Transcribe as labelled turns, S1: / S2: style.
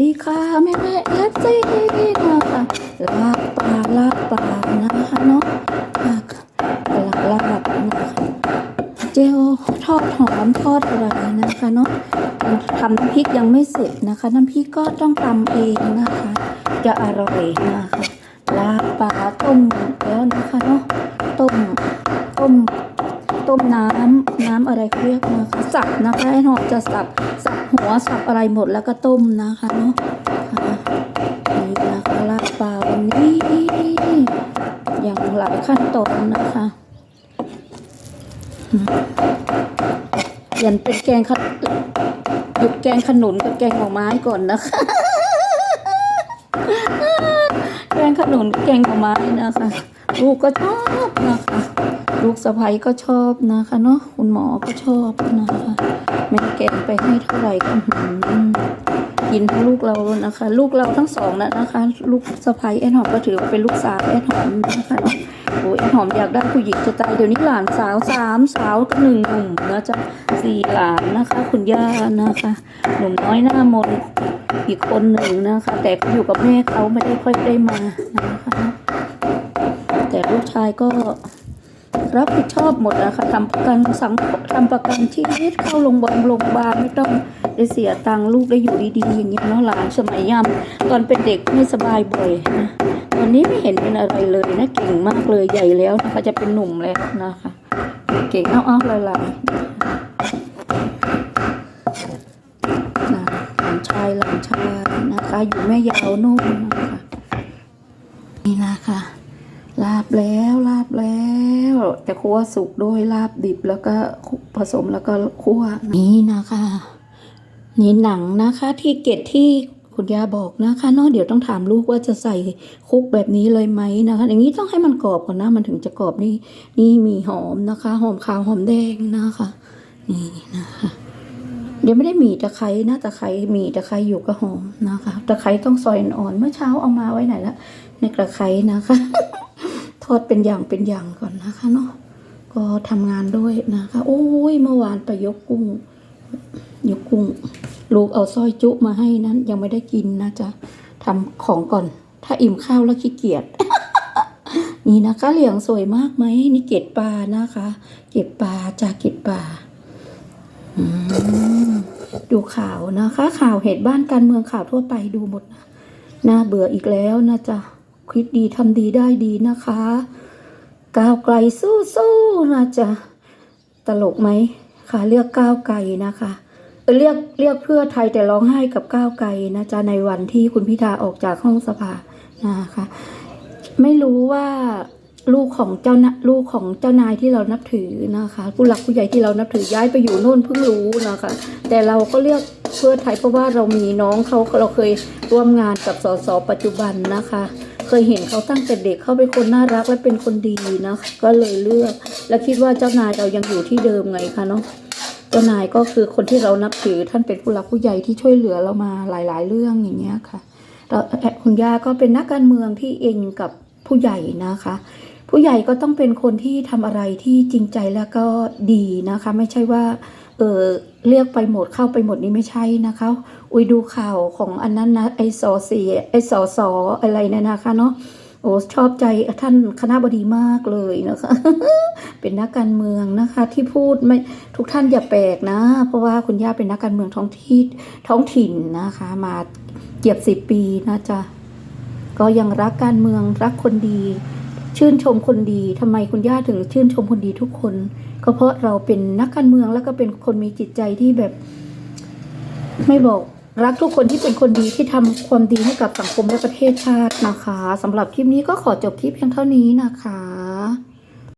S1: ดีค่ะแม่แม่เอฟซีนะคะลาปลาลาปลานะคะเนาะค่ะปลาลาบนะคะเจลทอดหอมทอดอะไรนะคะเนาะทำน้ำพริกยังไม่เสร็จนะคะ น้ำพริกก็ต้องตำเองนะคะ จะอร่อยนะคะลาบปลาต้มแล้วนะคะเนาะต้มต้ม ต้มน้ำน้ำอะไรเขาเรียกนะคะสับนะคะไอ้หอมจะสับสับหัวสับอะไรหมดแล้วก็ต้มนะคะเนาะนี่นะคะลาบปลาวันนี้อย่างหลายขั้นตอนนะคะอืมเปลี่ยนเป็นแกงขนหยุดแกงขนุนกับแกงหน่อไม้ก่อนนะคะแกงขนุนแกงหน่อไม้นะคะลูกก็ชอบนะคะ ลูกสะใภ้ก็ชอบนะคะเนาะคุณหมอก็ชอบนะคะไม่ได้แกงไปให้เท่าไหร่ก็กินทั้งลูกเรานะคะ ลูกเราทั้งสองนะนะคะ ลูกสะใภ้แอนหอมก็ถือว่าเป็นลูกสาวแอนหอมนะคะเนาะโอ้ยแอนหอมอยากได้ผู้หญิงจะตายเดี๋ยวนี้หลานสาวสามสาวกับหนึ่งหนุ่มนะจ๊ะสี่หลานนะคะ คุณย่านะคะหนุ่มน้อยหน้ามนอีกคนหนึ่งนะคะ แต่เขาอยู่กับแม่เขาไม่ได้ค่อยได้มานะคะแต่ลูกชายก็ รับผิดชอบหมดนะคะทำประกันสังคมทำประกันชีวิตเข้าโรงพยาบาลโรงพยาบาลไม่ต้องได้เสียตังค์ลูกได้อยู่ดีๆอย่างเงี้ยเนาะหลานสมัยยำตอนเป็นเด็กไม่สบายบ่อยนะตอนนี้ไม่เห็นเป็นอะไรเลยนะเก่งมากเลยใหญ่แล้วนะคะจะเป็นหนุ่มแล้วนะคะ เก่งเอาเอาหลายๆนะหลานชายหลานชายนะคะ อยู่แม่ยาวนู่นนะคะนี่นะคะ ลาบแล้วลาบแล้วแต่คั่วสุกด้วยลาบดิบแล้วก็ผสมแล้วก็คั่วนี่นะคะ นี่หนังนะคะที่เกตที่คุณย่าบอกนะคะเนาะเดี๋ยวต้องถามลูกว่าจะใส่คุกแบบนี้เลยไหมนะคะ อย่างนี้ต้องให้มันกรอบก่อนนะมันถึงจะกรอบนี่นี่มีหอมนะคะ หอมขาวหอมแดงนะคะ นี่นะคะเดี๋ยวไม่ได้มีตะไคร้นะตะไคร้มีตะไคร้อยู่ก็หอมนะคะตะไคร้ต้องซอยอ่อนเมื่อเช้าเอามาไว้ไหนละในตะไคร้นะคะ ทอดเป็นอย่างเป็นอย่างก่อนนะคะเนาะก็ทำงานด้วยนะคะ โอ้ยเมื่อวานไปยกกุ้ง ยกกุ้ง ลูกเอาสร้อยจุมาให้นั้น ยังไม่ได้กินนะจ๊ะทำของก่อน ถ้าอิ่มข้าวแล้วขี้เกียจนี่นะคะเหลียงสวยมากไหมนี่เกล็ดปลานะคะ เกล็ดปลาจากเกล็ดปลาดูข่าวนะคะ ข่าวเหตุบ้านการเมืองข่าวทั่วไปดูหมดนะน่าเบื่ออีกแล้วนะจ๊ะ คิดดีทำดีได้ดีนะคะ ก้าวไกลสู้ๆนะจ๊ะตลกไหมค่ะเลือกก้าวไกลนะคะเออเรียกเรียกเพื่อไทยแต่ร้องไห้กับก้าวไกลนะจ๊ะในวันที่คุณพิธาออกจากห้องสภานะคะ ไม่รู้ว่าลูกของเจ้าลูกของเจ้านายที่เรานับถือนะคะ ผู้หลักผู้ใหญ่ที่เรานับถือย้ายไปอยู่โน่นเพิ่งรู้นะคะ แต่เราก็เลือกเพื่อไทยเพราะว่าเรามีน้องเขาเราเคยร่วมงานกับสสปัจจุบันนะคะ เคยเห็นเขาตั้งแต่เด็กเขาเป็นคนน่ารักและเป็นคนดีนะก็เลยเลือก และคิดว่าเจ้านายเรายังอยู่ที่เดิมไงคะเนาะเจ้านายก็คือคนที่เรานับถือท่านเป็นผู้หลักผู้ใหญ่ที่ช่วยเหลือเรามาหลาย ๆ เรื่องอย่างเงี้ยค่ะแล้วคุณย่าก็เป็นนักการเมืองที่เองกับผู้ใหญ่นะคะ ผู้ใหญ่ก็ต้องเป็นคนที่ทำอะไรที่จริงใจแล้วก็ดีนะคะ ไม่ใช่ว่าเออเรียกไปหมดเข้าไปหมดนี่ไม่ใช่นะคะ อุ้ยดูข่าวของอันนั้นนะไอสอสีไอสอสออะไรเนี่ยนะคะเนาะโอ้ชอบใจท่านคณะบดีมากเลยนะคะ เป็นนักการเมืองนะคะที่พูดไม่ทุกท่านอย่าแปลกนะ เพราะว่าคุณย่าเป็นนักการเมืองท้องที่ท้องถิ่นนะคะ มาเกือบสิบปีนะจ๊ะก็ยังรักการเมืองรักคนดี ชื่นชมคนดีทำไมคุณย่าถึงชื่นชมคนดีทุกคน ก็เพราะเราเป็นนักการเมืองแล้วก็เป็นคนมีจิตใจที่แบบไม่บอก รักทุกคนที่เป็นคนดีที่ทำความดีให้กับสังคมและประเทศชาตินะคะสำหรับคลิปนี้ก็ขอจบคลิปเพียงเท่านี้นะคะ